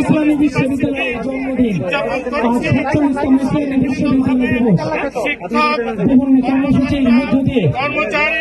ইসলামী বিশ্ববিদ্যালয়ের জন্মদিন সাতচল্লিশতম বিশ্ববিদ্যালয় দিবস। বিভিন্ন কর্মসূচির মধ্য দিয়ে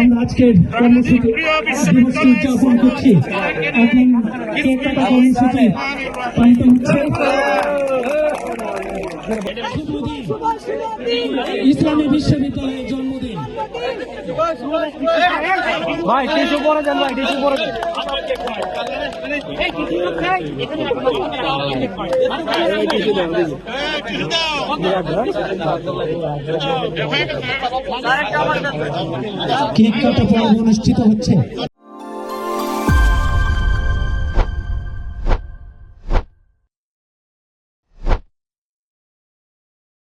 আমরা আজকের কর্মসূচি দিবসটি উদযাপন করছি। এখন কেক কর্মসূচি পালিত হচ্ছে? ইসলামী বিশ্ববিদ্যালয়ের জন্মদিন। ভাই টিসু পরে যান ভাই টিসু পরে কি কাটা অনুষ্ঠিত হচ্ছে?